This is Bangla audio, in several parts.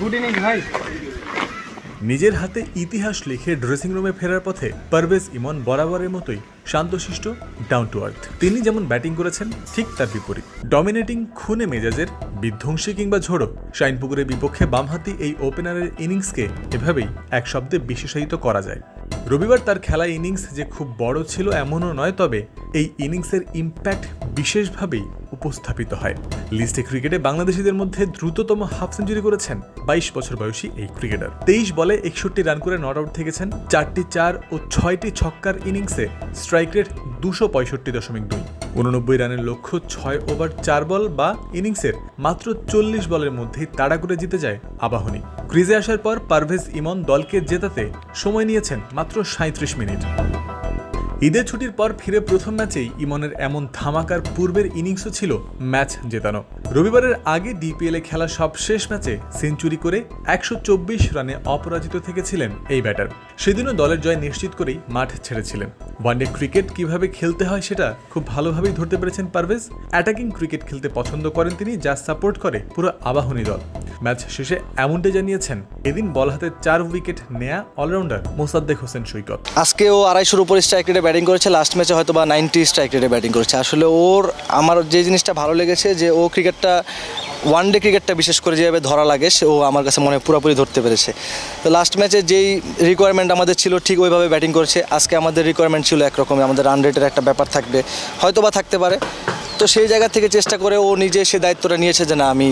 গুড ভাই। নিজের হাতে ইতিহাস লিখে ড্রেসিং রুমে ফেরার পথে পারভেজ ইমন বরাবরের মতোই শান্তশিষ্ট ডাউন টু আর্থ তিনি যেমন ব্যাটিং করেছেন, ঠিক তার বিপরীত। ডমিনেটিং খুনে মেজাজের, বিধ্বংসী কিংবা ঝোড়ো, শাইনপুকুরের বিপক্ষে বামহাতি এই ওপেনারের ইনিংসকে এভাবেই এক শব্দে বিশেষায়িত করা যায়। রবিবার তার খেলা ইনিংস যে খুব বড় ছিল এমনও নয়, তবে এই ইনিংসের ইম্প্যাক্ট বিশেষভাবেই উপস্থাপিত হয়। লিস্টে ক্রিকেটে বাংলাদেশিদের মধ্যে দ্রুততম হাফ সেঞ্চুরি করেছেন বাইশ বছর বয়সী এই ক্রিকেটার। তেইশ বলে একষট্টি রান করে নট আউট থেকেছেন, চারটি চার ও ছয়টি ছক্কার ইনিংসে স্ট্রাইক রেট দুশো পঁয়ষট্টি দশমিক দুই। উননব্বই রানের লক্ষ্য ছয় ওভার চার বল বা ইনিংসের মাত্র চল্লিশ বলের মধ্যেই তাড়া করে জিতে যায় আবাহনী। ক্রিজে আসার পর পারভেজ ইমন দলকে জেতাতে সময় নিয়েছেন মাত্র সাঁত্রিশ মিনিট। ঈদের ছুটির পর ফিরে প্রথম ম্যাচেই ইমনের এমন ধামাকার পূর্বের ইনিংসও ছিল ম্যাচ জেতানো। রবিবারের আগে ডিপিএলে খেলা সব শেষ ম্যাচে সেঞ্চুরি করে একশো চব্বিশ রানে অপরাজিত থেকেছিলেন এই ব্যাটার। সেদিনও দলের জয় নিশ্চিত করেই মাঠ ছেড়েছিলেন। ওয়ানডে ক্রিকেট কীভাবে খেলতে হয় সেটা খুব ভালোভাবেই ধরতে পেরেছেন পারভেজ। অ্যাটাকিং ক্রিকেট খেলতে পছন্দ করেন তিনি, যা সাপোর্ট করে পুরো আবাহনী দল। ম্যাচ শেষে এমনটাই জানিয়েছেন এদিন বল হাতে চার উইকেট নেয়া অলরাউন্ডার মোসাদ্দেক হোসেন সৈকত। আজকে ও আড়াইশোর উপরে স্ট্রাইক রেটে ব্যাটিং করেছে লাস্ট ম্যাচে হয়তো বা নাইনটি স্ট্রাইক রেটে ব্যাটিং করেছে। আসলে ওর, আমার যে জিনিসটা ভালো লেগেছে যে ও ক্রিকেটটা ওয়ান ডে ক্রিকেটটা বিশেষ করে যেভাবে ধরা লাগে, সে ও আমার কাছে মনে পুরোপুরি ধরতে পেরেছে। তো লাস্ট ম্যাচে যেই রিকোয়ারমেন্ট আমাদের ছিল, ঠিক ওইভাবে ব্যাটিং করেছে। আজকে আমাদের রিকোয়ারমেন্ট ছিল একরকমই, আমাদের রান রেটের একটা ব্যাপার থাকবে। হয়তো বা থাকতে পারে। তো সেই জায়গা থেকে চেষ্টা করে ও নিজে সে দায়িত্বটা নিয়েছে যে না, আমি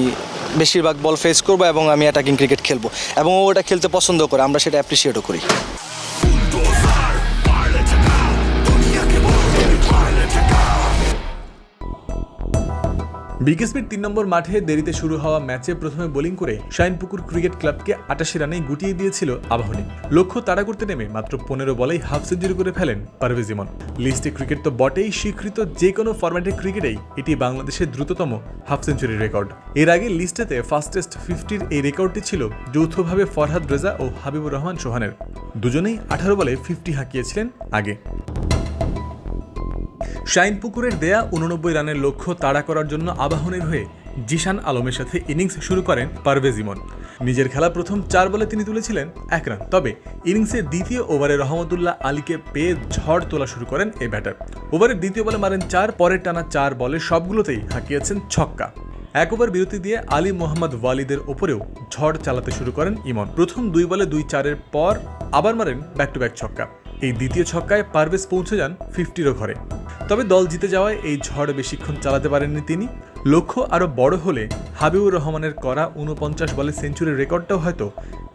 বেশিরভাগ বল ফেস করব এবং আমি অ্যাটাকিং ক্রিকেট খেলব। এবং ও ওটা খেলতে পছন্দ করে, আমরা সেটা অ্যাপ্রিসিয়েটও করি। বিকেএসপির তিন নম্বর মাঠে দেরিতে শুরু হওয়া ম্যাচে প্রথমে বোলিং করে শাইনপুকুর ক্রিকেট ক্লাবকে আটাশি রানেই গুটিয়ে দিয়েছিল আবাহনী। লক্ষ্য তাড়া করতে নেমে মাত্র পনেরো বলেই হাফ সেঞ্চুরি করে ফেলেন পারভেজ ইমন। লিস্টে ক্রিকেট তো বটেই, স্বীকৃত যে কোনো ফরম্যাটের ক্রিকেটেই এটি বাংলাদেশের দ্রুততম হাফ সেঞ্চুরির রেকর্ড। এর আগে লিস্টেতে ফাস্টেস্ট ফিফটির এই রেকর্ডটি ছিল যৌথভাবে ফরহাদ রেজা ও হাবিবুর রহমান সোহানের। দুজনেই আঠারো বলে ফিফটি হাঁকিয়েছিলেন আগে। শাইন পুকুরের দেয়া উননব্বই রানের লক্ষ্য তাড়া করার জন্য আবাহনের হয়ে জিশান আলমের সাথে ইনিংস শুরু করেন পারভেজ ইমন। নিজের খেলা প্রথম চার বলে তিনি তুলেছিলেন এক রান। তবে ইনিংসের দ্বিতীয় ওভারে রহমতুল্লাহ আলীকে পেয়ে ঝড় তোলা শুরু করেন এই ব্যাটার। ওভারের দ্বিতীয় বলে মারেন চার, পরের টানা চার বলে সবগুলোতেই হাঁকিয়েছেন ছক্কা। এক ওভার বিরতি দিয়ে আলী মোহাম্মদ ওয়ালিদের ওপরেও ঝড় চালাতে শুরু করেন ইমন। প্রথম দুই বলে দুই চারের পর আবার মারেন ব্যাক টু ব্যাক ছক্কা। এই দ্বিতীয় ছক্কায় পারভেজ পৌঁছে যান ফিফটিরও ঘরে। তবে দল জিতে যাওয়ায় এই ঝড় বেশিক্ষণ চালাতে পারেননি তিনি। লক্ষ্য আরও বড় হলে হাবিবুর রহমানের করা উনপঞ্চাশ বলে সেঞ্চুরির রেকর্ডটাও হয়তো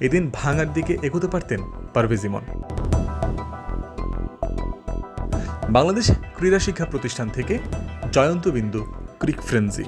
এদিন ভাঙার দিকে এগোতে পারতেন পারভেজ ইমন। বাংলাদেশ ক্রীড়া শিক্ষা প্রতিষ্ঠান থেকে জয়ন্ত বিন্দু, ক্রিক ফ্রেন্সি